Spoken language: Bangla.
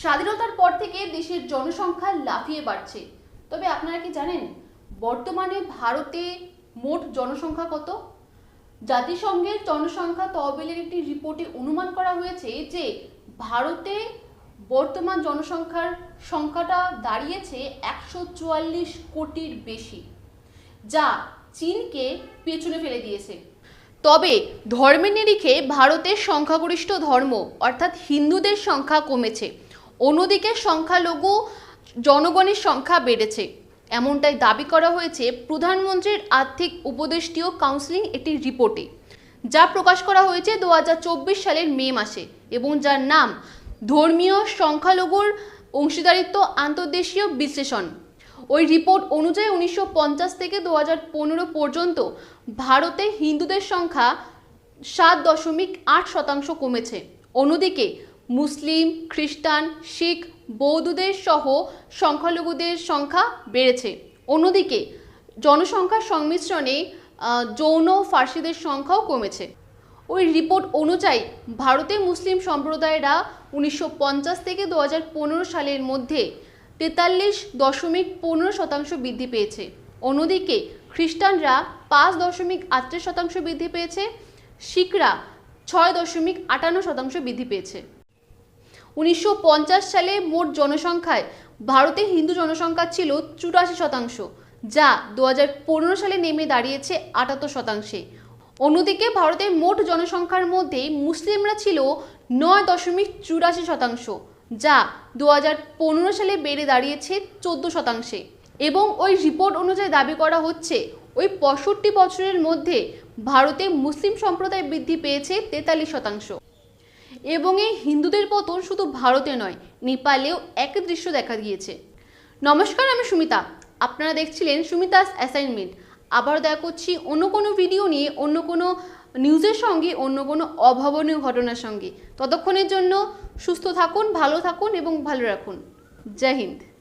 স্বাধীনতার পর থেকে দেশের জনসংখ্যা লাফিয়ে বাড়ছে। তবে আপনারা কি জানেন, বর্তমানে ভারতে মোট জনসংখ্যা কত? জাতিসংঘের জনসংখ্যা তহবিলের একটি রিপোর্টে অনুমান করা হয়েছে যে, ভারতে বর্তমান জনসংখ্যার সংখ্যাটা দাঁড়িয়েছে একশো চুয়াল্লিশ কোটির বেশি, যা চীনকে পেছনে ফেলে দিয়েছে। তবে ধর্মের নিরিখে ভারতের সংখ্যাগরিষ্ঠ ধর্ম, অর্থাৎ হিন্দুদের সংখ্যা কমেছে। অন্যদিকে সংখ্যালঘু জনগণের সংখ্যা বেড়েছে। এমনটাই দাবি করা হয়েছে প্রধানমন্ত্রীর আর্থিক উপদেষ্টিয় কাউন্সিলিং একটি রিপোর্টে। যা প্রকাশ করা হয়েছে দু হাজার চব্বিশ সালের মে মাসে এবং যার নাম ধর্মীয় সংখ্যালঘুর অংশীদারিত্ব আন্তর্দেশীয় বিশ্লেষণ। ওই রিপোর্ট অনুযায়ী উনিশশো পঞ্চাশ থেকে দু হাজার পনেরো পর্যন্ত ভারতে হিন্দুদের সংখ্যা সাত দশমিক আট শতাংশ কমেছে। অন্যদিকে মুসলিম, খ্রিস্টান, শিখ, বৌদ্ধদের সহ সংখ্যালঘুদের সংখ্যা বেড়েছে। অন্যদিকে, জনসংখ্যার সংমিশ্রণে যৌন ফার্সিদের সংখ্যাও কমেছে। ওই রিপোর্ট অনুযায়ী, ভারতে মুসলিম সম্প্রদায়েরা উনিশশো পঞ্চাশ থেকে দু হাজার পনেরো সালের মধ্যে তেতাল্লিশ দশমিক পনেরো শতাংশ বৃদ্ধি পেয়েছে। অন্যদিকে, খ্রিস্টানরা পাঁচ দশমিক আটত্রিশ শতাংশ বৃদ্ধি পেয়েছে, শিখরা ছয় দশমিক আটান্ন শতাংশ বৃদ্ধি পেয়েছে। উনিশশো পঞ্চাশ সালে মোট জনসংখ্যায় ভারতে হিন্দু জনসংখ্যা ছিল চুরাশি শতাংশ, যা দু হাজার পনেরো সালে নেমে দাঁড়িয়েছে আটাত্তর শতাংশে। অন্যদিকে ভারতের মোট জনসংখ্যার মধ্যে মুসলিমরা ছিল নয় দশমিক চুরাশি শতাংশ, যা দু হাজার পনেরো সালে বেড়ে দাঁড়িয়েছে চোদ্দ শতাংশে। এবং ওই রিপোর্ট অনুযায়ী দাবি করা হচ্ছে, ওই পঁয়ষট্টি বছরের মধ্যে ভারতে মুসলিম সম্প্রদায় বৃদ্ধি পেয়েছে তেতাল্লিশ শতাংশ। এবং এই হিন্দুদের পতন শুধু ভারতে নয়, নেপালেও একই দৃশ্য দেখা গিয়েছে নমস্কার, আমি সুমিতা। আপনারা দেখছিলেন সুমিতাস অ্যাসাইনমেন্ট। আবার দেখা করছি অন্য কোনো ভিডিও নিয়ে, অন্য কোনো নিউজের সঙ্গে, অন্য কোনো অভাবনীয় ঘটনার সঙ্গে। ততক্ষণের জন্য সুস্থ থাকুন, ভালো থাকুন এবং ভালো রাখুন। জয় হিন্দ।